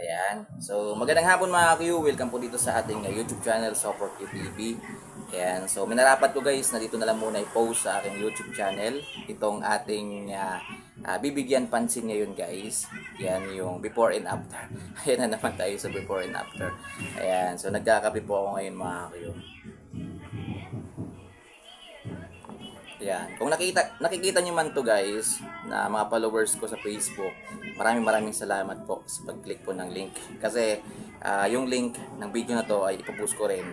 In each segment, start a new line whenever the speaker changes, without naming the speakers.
Ayan. So, magandang hapon mga Q. Welcome po dito sa ating uh, YouTube channel, Support QTV. Ayan. So, minarapat ko guys na dito na lang muna i-post sa aking YouTube channel itong ating uh, uh, bibigyan pansin ngayon guys. Yan yung before and after. Ayan na naman tayo sa before and after. Ayan. So, nagkakape po ako ngayon mga Q. Yan. Kung nakita nakikita niyo man to guys na mga followers ko sa Facebook, maraming maraming salamat po sa pag-click po ng link. Kasi ah, yung link ng video na to ay ipopost ko rin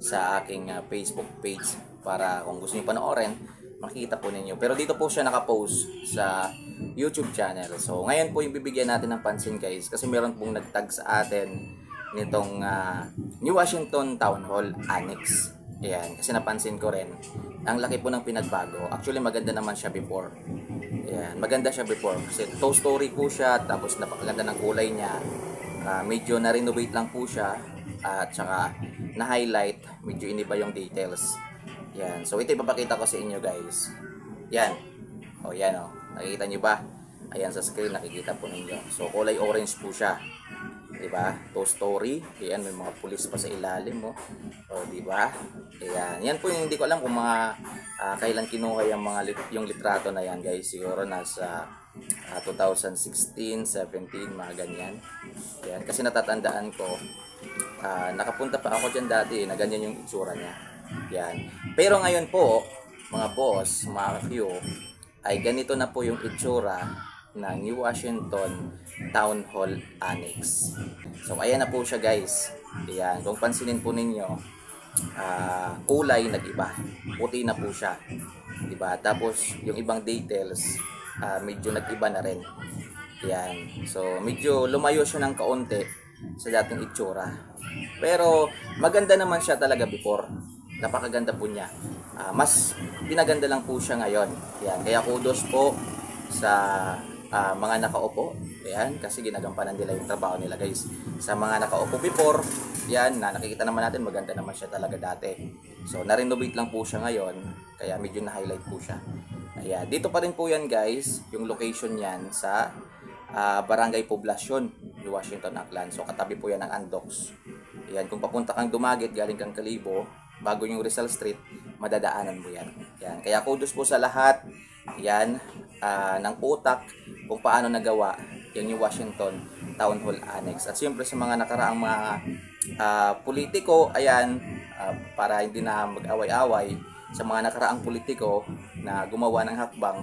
sa aking ah, Facebook page para kung gusto niyo panoorin, makikita po ninyo. Pero dito po siya nakapost sa YouTube channel. So ngayon po yung bibigyan natin ng pansin guys kasi meron pong nagtag sa atin nitong ah, New Washington Town Hall Annex. Ayan, kasi napansin ko rin, ang laki po ng pinagbago. Actually, maganda naman siya before. Ayan, maganda siya before. Kasi two story po siya, tapos napakaganda ng kulay niya. Ah, medyo na-renovate lang po siya. At saka, na-highlight, medyo iniba yung details. Yan, so ito ipapakita ko sa inyo guys. Yan. O yan o, nakikita nyo ba? Ayan sa screen, nakikita po ninyo. So, kulay orange po siya. Diba? Two story. Ayan, may mga pulis pa sa ilalim mo. O, diba? Ayan. Yan po yung hindi ko alam kung mga ah, kailan kinuha yung mga lit- yung litrato na yan, guys. Siguro nasa ah, 2016, 17, mga ganyan. Ayan. Kasi natatandaan ko, ah, nakapunta pa ako dyan dati, na ganyan yung itsura niya. Yan. Pero ngayon po, mga boss, mga Q, ay ganito na po yung itsura ng New Washington Town Hall Annex. So, ayan na po siya guys. Ayan. Kung pansinin po ninyo, ah, kulay nag-iba. Puti na po siya. Diba? Tapos, yung ibang details, ah, medyo nag-iba na rin. Ayan. So, medyo lumayo siya ng kaunti sa dating itsura. Pero, maganda naman siya talaga before. Napakaganda po niya. Ah, mas pinaganda lang po siya ngayon. Ayan. Kaya kudos po sa ah, mga nakaupo. Ayan, kasi ginagampanan nila yung trabaho nila guys. Sa mga nakaupo before, yan, na nakikita naman natin, maganda naman siya talaga dati. So, na-renovate lang po siya ngayon, kaya medyo na-highlight po siya. Ayan, dito pa rin po yan guys, yung location yan sa ah, Barangay Poblacion, New Washington, Aklan. So, katabi po yan ng Andox. Ayan, kung papunta kang Dumagit, galing kang Kalibo, bago yung Rizal Street, madadaanan mo yan. Yan. Kaya kudos po sa lahat, yan, ah, ng utak kung paano nagawa yung New Washington Town Hall Annex. At siyempre sa mga nakaraang mga ah, politiko, ayan, ah, para hindi na mag-away-away, sa mga nakaraang politiko na gumawa ng hakbang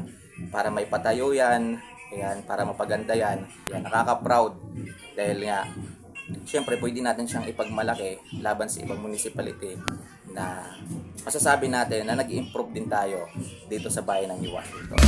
para may patayo yan, ayan, para mapaganda yan, yan, nakaka-proud dahil nga Siyempre, pwede natin siyang ipagmalaki laban sa ibang municipality na masasabi natin na nag-improve din tayo dito sa bayan ng New Washington.